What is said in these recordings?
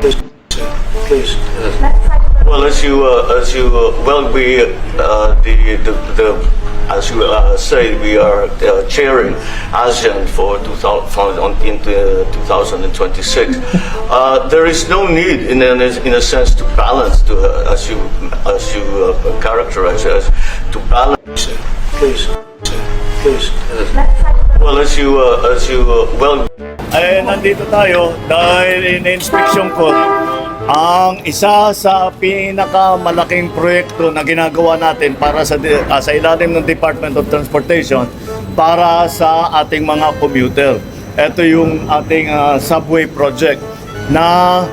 Please. Well, as you uh, as you uh, well, we uh, the, the the as you uh, say, we are uh, chairing ASEAN for 2000 for on, into 2026. Uh, there is no need, in a, in a sense, to balance, to uh, as you as you uh, characterize it, as to balance. Please. Please. Well, as you uh, as you uh, well, ay nandito tayo dahil in-inspection ko ang isa sa pinakamalaking proyekto na ginagawa natin para sa ah, sa ilalim ng Department of Transportation para sa ating mga commuter. Ito yung ating ah, subway project na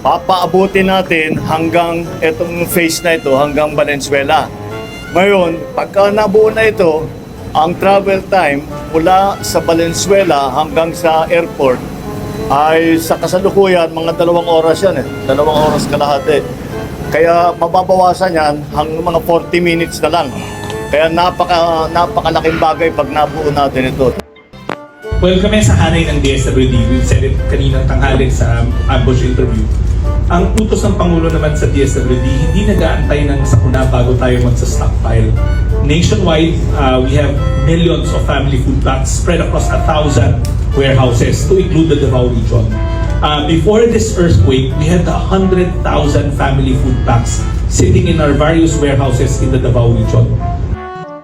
papaabutin natin hanggang itong phase na ito hanggang Valenzuela. Ngayon, pagka nabuo na ito, ang travel time mula sa Valenzuela hanggang sa airport ay sa kasalukuyan mga dalawang oras yan eh. Dalawang oras kalahati. Kaya mababawasan yan hanggang mga 40 minutes na lang. Kaya napaka, napakalaking bagay pag nabuo natin ito. Well, kami sa hanay ng DSWD, we said it kaninang tanghali sa um, ambush interview. Ang utos ng Pangulo naman sa DSWD, hindi nag-aantay ng sakuna bago tayo magsa-stockpile. Nationwide, uh, we have millions of family food packs spread across a thousand warehouses to include the Davao region. Uh, before this earthquake, we had 100,000 family food packs sitting in our various warehouses in the Davao region.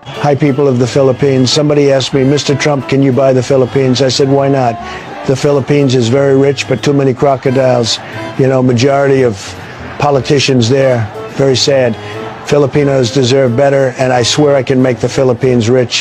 Hi, people of the Philippines. Somebody asked me, Mr. Trump, can you buy the Philippines? I said, why not? The Philippines is very rich, but too many crocodiles. You know, majority of politicians there. Very sad. Filipinos deserve better, and I swear I can make the Philippines rich.